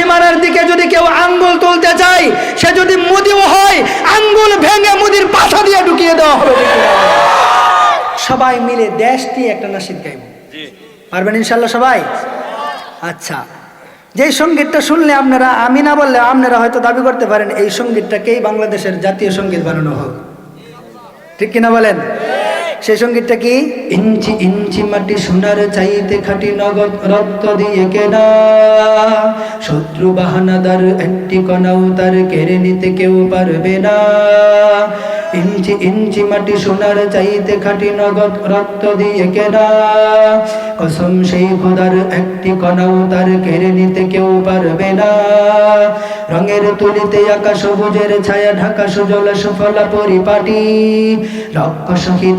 সীমানার দিকে যদি কেউ আঙ্গুল তুলতে চায় সে যদি মুদিও হয় আঙ্গুল ভেঙে মুদির পাশা দিয়ে ঢুকিয়ে দেওয়া হবে। সবাই মিলে দেশ দিয়ে একটা নাসিদ গাইব। পারবেন ইনশাল্লাহ সবাই? আচ্ছা। যেই সঙ্গীতটা শুনলে আপনারা আমি না বললে আপনারা হয়তো দাবি করতে পারেন এই সঙ্গীতটাকেই বাংলাদেশের জাতীয় সংগীত বানানো হোক। ঠিক কিনা বলেন? সেই সঙ্গীতটা কি? ইঞ্চি ইঞ্চি মাটি সোনার চাইতে খাটি নগদ রক্ত দিয়ে কেনা। শত্রু বাহানাদার একটি কণাও তার কেড়ে নিতে কেউ পারবে না। ইঞ্চি ইঞ্চি মাটি সোনার চাইতে খাটি নগদ রক্ত দিয়ে কেনা। কসম সেই খোদার একটি কণাও তার কেড়ে নিতে কেউ পারবে না। রঙের তুলিতে আকাশ সবুজের ছায়া, ঢাকা সুজল সুফলা পরিপাটি। লক্ষ শহীদ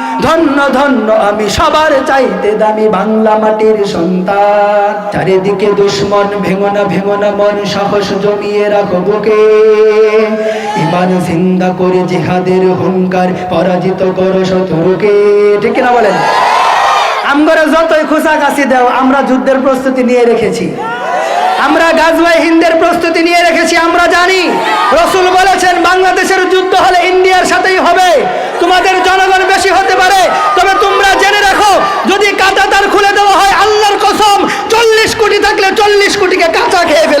ধন্য ধন্য, আমি সবার চাইতে দামি বাংলা মাটির সন্তান। চারিদিকে দুশ্মন, ভেঙনা ভেঙনা মন, সাহস জমিয়ে রাখো বুকে। ইমান জিন্দা করে জিহাদের হুঙ্কার পরাজিত করো শত্রুকে। ঠিক না বলেন? আমরা যতই খোসা কাছি দেও, আমরা যুদ্ধের প্রস্তুতি নিয়ে রেখেছি। আমরা গাজওয়াই হিন্দের প্রস্তুতি নিয়ে রেখেছি, আমরা জানি। রসুল বলেছেন, বাংলাদেশের যুদ্ধ হলে ইন্ডিয়ার সাথেই হবে। তোমাদের জনগণ বেশি হতে পারে তবে তোমরা জেনে রাখো যদি কাঁচাতার খুলে দেওয়া হয় আল্লাহর কসম চল্লিশ কোটি থাকলে চল্লিশ কোটিকে কাঁচা খেয়ে ফেলব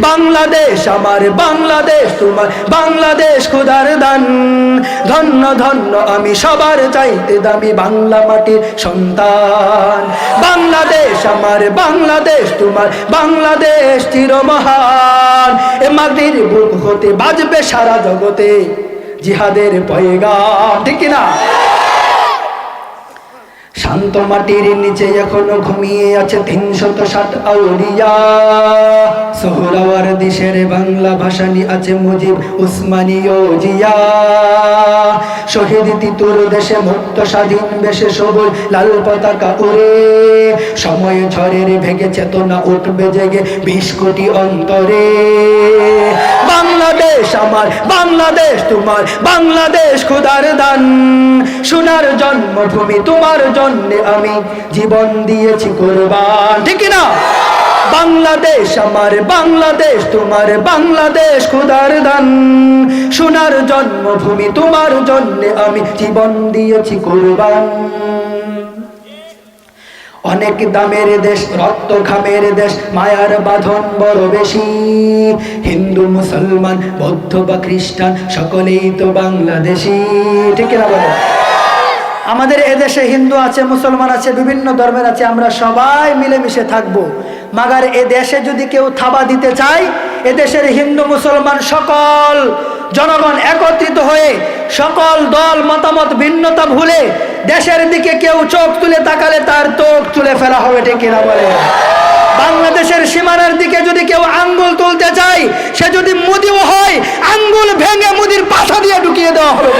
বাংলাদেশ, আমার বাংলাদেশ, তোমার বাংলাদেশ খুদার দান। ধন্য ধন্য, আমি সবার চাইতে দামি বাংলা মাটির সন্তান। বাংলাদেশ, আমার বাংলাদেশ, তোমার বাংলাদেশ চিরমহান। এ মাটির বুক হতে বাজবে সারা জগতে, জিহাদের পয়গাম, ঠিক না শান্ত মাটির নিচে এখনও ঘুমিয়ে আছে তিনশত ষাট আউলিয়া। সোহরাওয়ার দেশের বাংলা ভাষানি আছে মুজিব উসমানীয় জিয়া শহীদ তিতুর দেশে মুক্ত স্বাধীন বেশে সবুজ লাল পতাকা উড়ে সময় ঝড়ের ভেগে চেতনা উঠবে জেগে বিশ কোটি অন্তরে। বাংলাদেশ আমার, বাংলাদেশ তোমার, বাংলাদেশ খুদার দান। সোনার জন্মভূমি তোমার জন্য আমি জীবন দিয়েছি কোরবান। ঠিক না বাংলাদেশ আমার বাংলাদেশ, তোমার বাংলাদেশ খুদার দান সোনার জন্মভূমি, তোমার জন্য আমি জীবন দিয়েছি কোরবান। অনেক দামের দেশ, রক্ত ঘামের দেশ, মায়ার বাঁধন বড় বেশি। হিন্দু, মুসলমান, বৌদ্ধ বা খ্রিস্টান, সকলেই তো বাংলাদেশি। ঠিক না বলো? আমাদের এদেশে হিন্দু আছে, মুসলমান আছে, বিভিন্ন ধর্মের আছে, আমরা সবাই মিলেমিশে থাকব মাগার এ দেশে যদি কেউ থাবা দিতে চায়, এদেশের হিন্দু মুসলমান সকল জনগণ একত্রিত হয়ে সকল দল, মতামত, ভিন্নতা ভুলে দেশের দিকে কেউ চোখ তুলে তাকালে তার চোখ তুলে ফেলা হবে, ঠিক বলে বাংলাদেশের সীমানার দিকে যদি কেউ আঙ্গুল তুলতে চায়, সে যদি মুদিও হয়, আঙ্গুল ভেঙে মুদির পাশা দিয়ে ঢুকিয়ে দেওয়া হবে?